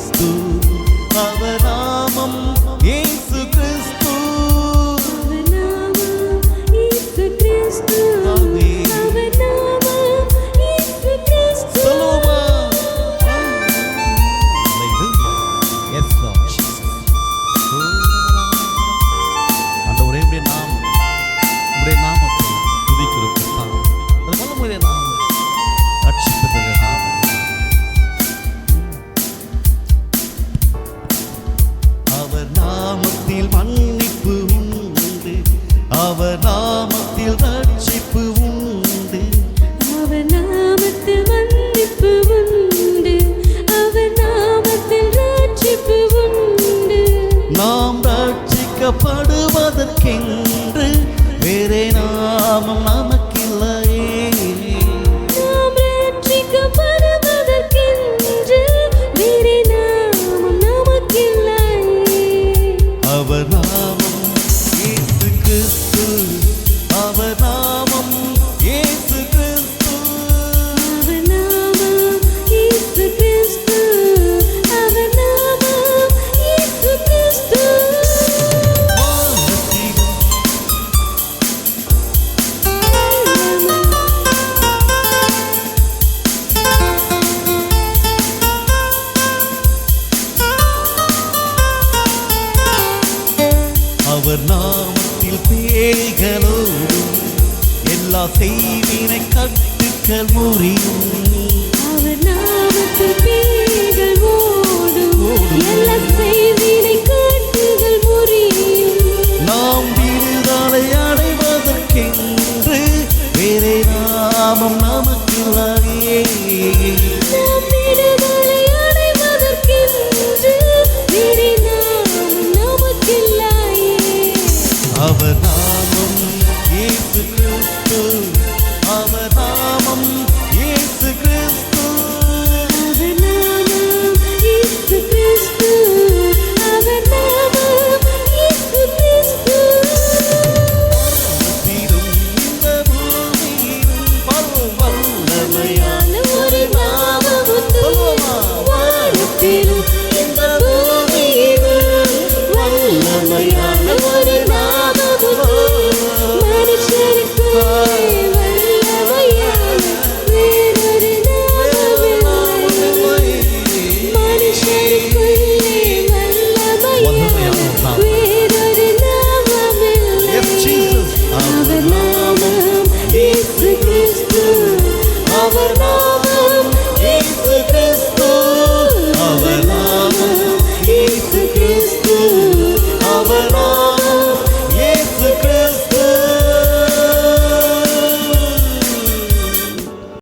Cristo. துக்கப்படுவதற்கென்று வேறே நாமம் அவர் நாமத்தில் பேய்களோடும் எல்லா செய்வினை கட்டுக்கள் முறியும் அவர் நாமத்தில் பேய்கள் ஓடும். எல்லா செய்வினை காட்டுகள் முறியும். நாம் விடுதலை அடைவதற்கென்று வேறே நாமம் நமக்கில்லையே gobernador.